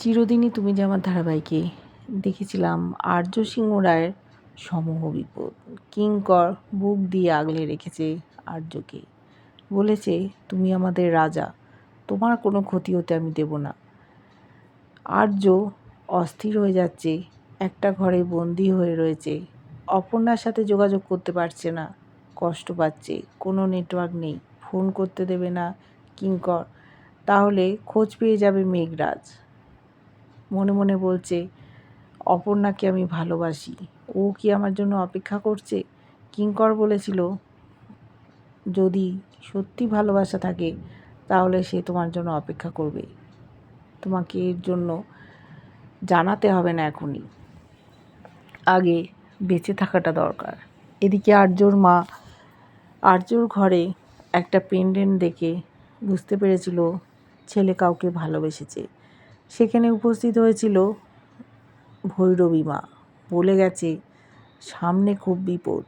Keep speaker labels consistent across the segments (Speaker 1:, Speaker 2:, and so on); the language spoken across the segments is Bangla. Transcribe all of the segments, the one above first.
Speaker 1: চিরদিনই তুমি যে আমার ধারাবাহিকে দেখেছিলাম, আর্য সিংহ রায়ের সমূহ বিপদ। কিঙ্কর বুক দিয়ে আগলে রেখেছে আর্যকে। বলেছে, তুমি আমাদের রাজা, তোমার কোনো ক্ষতি হতে আমি দেব না। আর্য অস্থির হয়ে যাচ্ছে, একটা ঘরে বন্দি হয়ে রয়েছে। অপর্ণার সাথে যোগাযোগ করতে পারছে না, কষ্ট পাচ্ছে, কোনো নেটওয়ার্ক নেই, ফোন করতে দেবে না কিঙ্কর তাহলে খোঁজ পেয়ে যাবে মেঘরাজ। মনে মনে বলছে, অপর্ণাকে আমি ভালোবাসি। ও কি আমার জন্য অপেক্ষা করছে? কিঙ্কর বলেছিল, যদি সত্যি ভালোবাসা থাকে, তাহলে সে তোমার জন্য অপেক্ষা করবে। তোমাকে এর জন্য জানাতে হবে না এখনই। আগে বেঁচে থাকাটা দরকার। এদিকে আর্যর মা, আর্যর ঘরে একটা পেন্ডেন্ট দেখে বুঝতে পেরেছিল ছেলে কাউকে ভালোবেসেছে। সেখানে উপস্থিত হয়েছিল ভৈরবী মা। বলে গেছে, সামনে খুব বিপদ।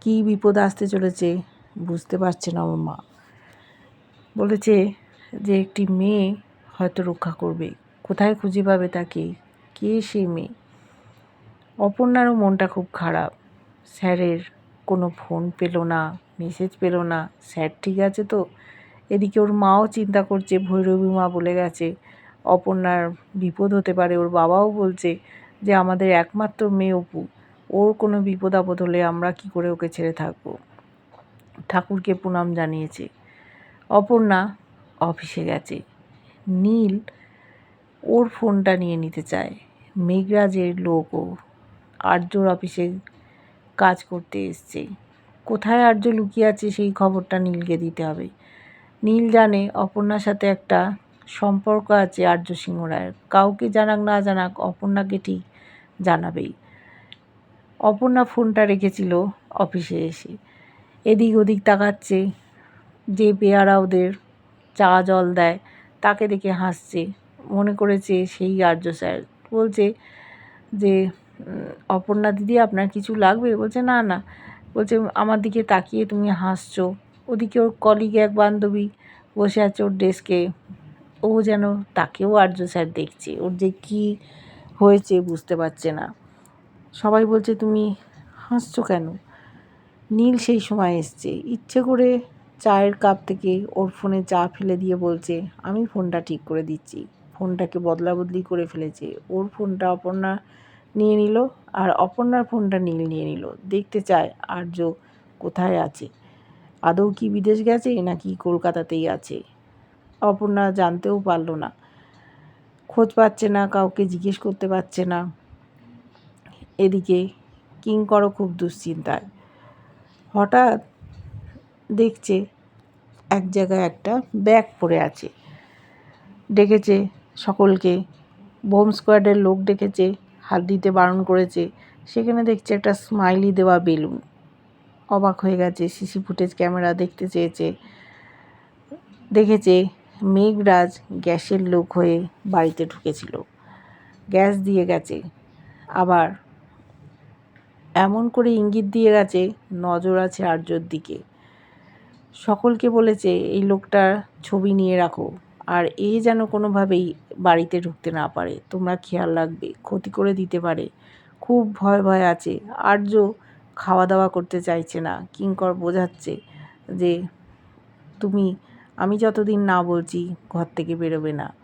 Speaker 1: কী বিপদ আসতে চলেছে বুঝতে পারছে না ওর মা। বলেছে যে একটি মেয়ে হয়তো রক্ষা করবে। কোথায় খুঁজে পাবে তাকে? কে সেই মেয়ে? অপর্ণারও মনটা খুব খারাপ। স্যারের কোনো ফোন পেল না, মেসেজ পেল না। স্যার ঠিক আছে তো? এদিকে ওর মাও চিন্তা করছে, ভৈরবী মা বলে গেছে অপর্ণার বিপদ হতে পারে, ওর বাবাও বলছে যে আমাদের একমাত্র মেয়ে অপু, ওর কোনো বিপদ আপদ হলে আমরা কি করে ওকে ছেড়ে থাকব? ঠাকুরকে প্রণাম জানিয়েছে। অপর্ণা অফিসে গেছে। নীল ওর ফোনটা নিয়ে নিতে চায়। মেঘরাজের লোক ও আর্যর অফিসে কাজ করতে এসছে। কোথায় আর্য লুকিয়ে আছে সেই খবরটা নীলকে দিতে হবে। নীল জানে অপর্ণার সাথে একটা সম্পর্ক আছে আর্য সিংহ রায়ের। কাউকে জানাক না জানাক অপর্ণাকে ঠিক জানাবেই। অপর্ণা ফোনটা রেখেছিল অফিসে এসে। এদিক ওদিক তাকাচ্ছে, যে পেয়ারা ওদের চা জল দেয়, তাকে দেখে হাসছে। মনে করেছে সেই আর্য স্যার। বলছে যে অপর্ণা দিদি, আপনার কিছু লাগবে? বলছে, না না। বলছে, আমার দিকে তাকিয়ে তুমি হাসছো। ওদিকে ওর কলিগ এক বান্ধবী বসে আছে ওর ডেস্কে ও যেন তাকেও আর্য স্যার দেখছে। ওর যে কী হয়েছে বুঝতে পারছে না। সবাই বলছে, তুমি হাসছো কেন? নীল সেই সময় এসছে। ইচ্ছে করে চায়ের কাপ থেকে ওর ফোনে চা ফেলে দিয়ে বলছে, আমি ফোনটা ঠিক করে দিচ্ছি। ফোনটাকে বদলা বদলি করে ফেলেছে। ওর ফোনটা অপর্ণা নিয়ে নিল আর অপর্ণার ফোনটা নীল নিয়ে নিল। দেখতে চায় আর্য কোথায় আছে। আদৌ কি বিদেশ গেছে নাকি কলকাতাতেই আছে? অপর্ণা জানতেও পারল না। খোঁজ পাচ্ছে না, কাউকে জিজ্ঞেস করতে পারছে না। এদিকে কিঙ্করও খুব দুশ্চিন্তায়। হঠাৎ দেখছে এক জায়গায় একটা ব্যাগ পড়ে আছে। ডেকেছে সকলকে। বোম স্কোয়াডের লোক ডেকেছে, হাত দিতে বারণ করেছে। সেখানে দেখছে একটা স্মাইলি দেওয়া বেলুন। অবাক হয়ে গেছে, সিসি ফুটেজ ক্যামেরা দেখতে চেয়েছে। দেখেছে মেঘরাজ গ্যাসের লোক হয়ে বাড়িতে ঢুকেছিল। গ্যাস দিয়ে গেছে। আবার এমন করে ইঙ্গিত দিয়ে গেছে, নজর আছে আর্যর দিকে। সকলকে বলেছে, এই লোকটার ছবি নিয়ে রাখো, আর এ যেন কোনোভাবেই বাড়িতে ঢুকতে না পারে। তোমরা খেয়াল রাখবে, ক্ষতি করে দিতে পারে। খুব ভয় ভয় আছে। আর্য খাওয়া দাওয়া করতে চাইছে না। কিঙ্কর বোঝাচ্ছে যে, তুমি আমি যতদিন না বলছি, ঘর থেকে বেরোবে না।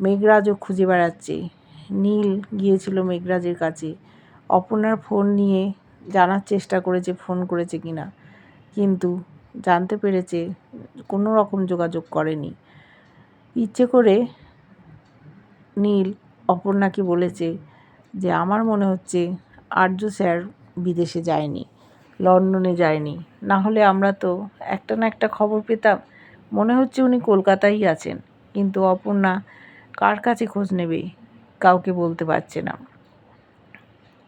Speaker 1: মেঘরাজও খুঁজে বেড়াচ্ছে। নীল গিয়েছিল মেঘরাজের কাছে। অপর্ণার ফোন নিয়ে জানার চেষ্টা করেছে, ফোন করেছে কি না। কিন্তু জানতে পেরেছে কোনো রকম যোগাযোগ করেনি। ইচ্ছে করে নীল অপর্ণাকে বলেছে যে, আমার মনে হচ্ছে আর্য স্যার বিদেশে যায়নি, লন্ডনে যায়নি। না হলে আমরা তো একটা না একটা খবর পেতাম। মনে হচ্ছে উনি কলকাতায় আছেন, কিন্তু অপর্ণা কার কাছে খোঁজ নেবে কাউকে বলতে পারছে না।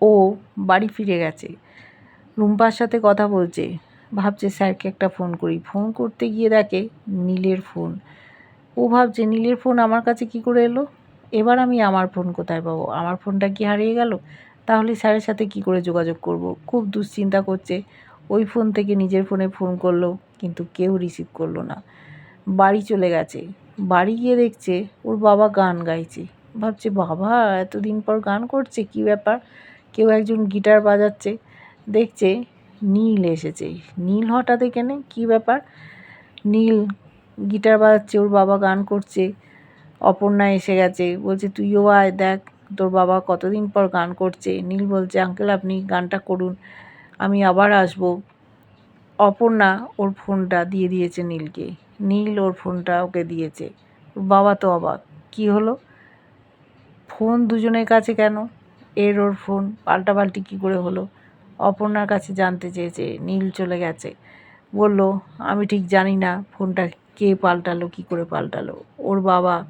Speaker 1: ও বাড়ি ফিরে গেছে। রুম্পার সাথে কথা বলছে। ভাবছে স্যারকে একটা ফোন করি। ফোন করতে গিয়ে দেখে নীলের ফোন। ও ভাবছে, নীলের ফোন আমার কাছে কি করে এলো? এবার আমি আমার ফোন কোথায় পাবো? আমার ফোনটা কি হারিয়ে গেল? তাহলে স্যারের সাথে কি করে যোগাযোগ করব? খুব দুশ্চিন্তা করছে। ওই ফোন থেকে নিজের ফোনে ফোন করল। কিন্তু কেউ রিসিভ করল না। বাড়ি চলে গেছে। বাড়ি গিয়ে দেখছে ওর বাবা গান গাইছে। ভাবছে, বাবা, এতদিন পর গান করছে, কি ব্যাপার? কেউ একজন গিটার বাজাচ্ছে। দেখছে নীল এসেছে। নীল হঠাৎ এখানে, কি ব্যাপার? নীল গিটার বাজাচ্ছে, ওর বাবা গান করছে। অপর্ণা এসে গেছে, বলছে, তুইও আয়, দেখ তোর বাবা কতদিন পর গান করছে। নীল বলছে, আঙ্কেল, আপনি গানটা করুন। আমি আবার আসব। অপর্ণা ওর ফোনটা দিয়ে দিয়েছে নীলকে। নীল ওর ফোনটা ওকে দিয়েছে। বাবা তো অবাক। কি হলো? ফোন দুজনের কাছে কেন? এর ওর ফোন পাল্টাপাল্টি কী করে হলো? অপর্ণার কাছে জানতে চেয়েছে, নীল চলে গেছে। বলল, আমি ঠিক জানি না ফোনটা কে পাল্টালো, কী করে পাল্টালো। ওর বাবা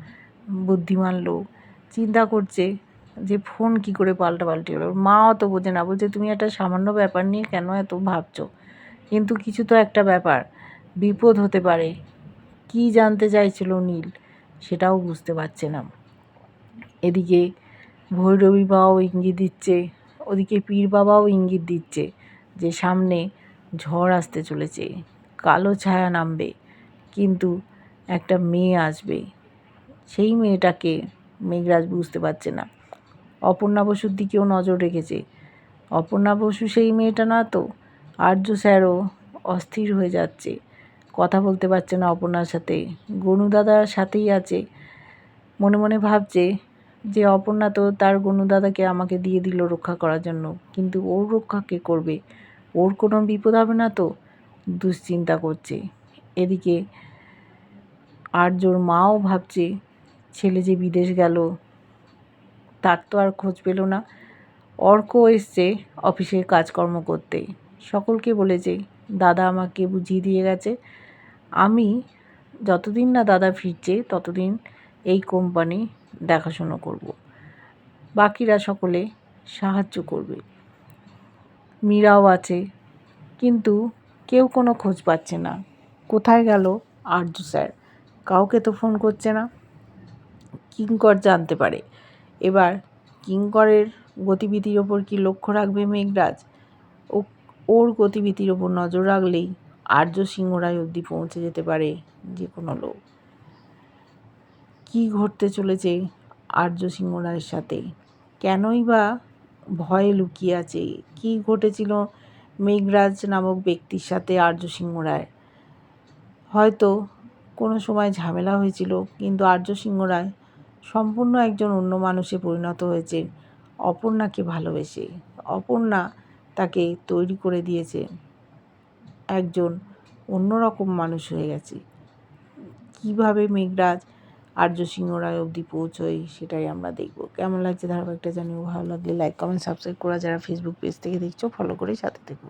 Speaker 1: বুদ্ধিমান লোক। চিন্তা করছে যে ফোন কি করে পাল্টাপাল্টি হলো। ওর মাও তো বোঝে না। বলছে, তুমি একটা সামান্য ব্যাপার নিয়ে কেন এত ভাবছ? কিন্তু কিছু তো একটা ব্যাপার। বিপদ হতে পারে। কি জানতে চাইছিল নীল, সেটাও বুঝতে পারছে না। এদিকে ভৈরবী বাবাও ইঙ্গিত দিচ্ছে, ওদিকে পীর বাবাও ইঙ্গিত দিচ্ছে যে সামনে ঝড় আসতে চলেছে, কালো ছায়া নামবে, কিন্তু একটা মেয়ে আসবে। সেই মেয়েটাকে মেঘরাজ বুঝতে পারছে না। অপর্ণা বসুর দিকেও নজর রেখেছে। অপর্ণা বসু সেই মেয়েটা না তো? আর্য স্যারও অস্থির হয়ে যাচ্ছে। কথা বলতে পারছে না অপর্ণার সাথে। গনু দাদার সাথেই আছে। মনে মনে ভাবছে যে অপর্ণা তো তার গনু দাদাকে আমাকে দিয়ে দিল রক্ষা করার জন্য। কিন্তু ওর রক্ষা কে করবে? ওর কোনো বিপদ হবে না তো? দুশ্চিন্তা করছে। এদিকে আর্যর মাও ভাবছে, ছেলে যে বিদেশ গেল, তার তো আর খোঁজ পেল না। অর্ক এসছে অফিসের কাজকর্ম করতে। সকলকে বলেছে দাদা আমাকে বুঝিয়ে দিয়ে গেছে। আমি যতদিন না দাদা ফিরছে, ততদিন এই কোম্পানি দেখাশুনো করব। বাকিরা সকলে সাহায্য করবে। মীরাও আছে, কিন্তু কেউ কোনো খোঁজ পাচ্ছে না। কোথায় গেল আর্য স্যার? কাউকে তো ফোন করছে না। কিঙ্কর জানতে পারে। এবার কিঙ্করের গতিবিধির ওপর কি লক্ষ্য রাখবে মেঘরাজ? ও ওর গতিবিধির ওপর নজর রাখলেই আর্য সিংহরায় অবধি পৌঁছে যেতে পারে যে কোনো লোক। কী ঘটতে চলেছে আর্য সিংহ রায়ের সাথে? কেনই বা ভয়ে লুকিয়ে আছে? কী ঘটেছিল মেঘরাজ নামক ব্যক্তির সাথে আর্য সিংহ রায়? হয়তো কোনো সময় ঝামেলা হয়েছিল, কিন্তু আর্য সিংহ রায় সম্পূর্ণ একজন অন্য মানুষে পরিণত হয়েছে। অপর্ণাকে ভালোবেসে। অপর্ণা তাকে তৈরি করে দিয়েছে। একজন অন্যরকম মানুষ হয়ে গেছে। কীভাবে মেঘরাজ, আর্য সিংহ রায় অবধি পৌঁছয় সেটাই আমরা দেখব। কেমন লাগছে ধারাবাহিকটা জানিও? ভালো লাগলে লাইক কমেন্ট সাবস্ক্রাইব করা। যারা ফেসবুক পেজ থেকে দেখছ ফলো করে সাথে দেখো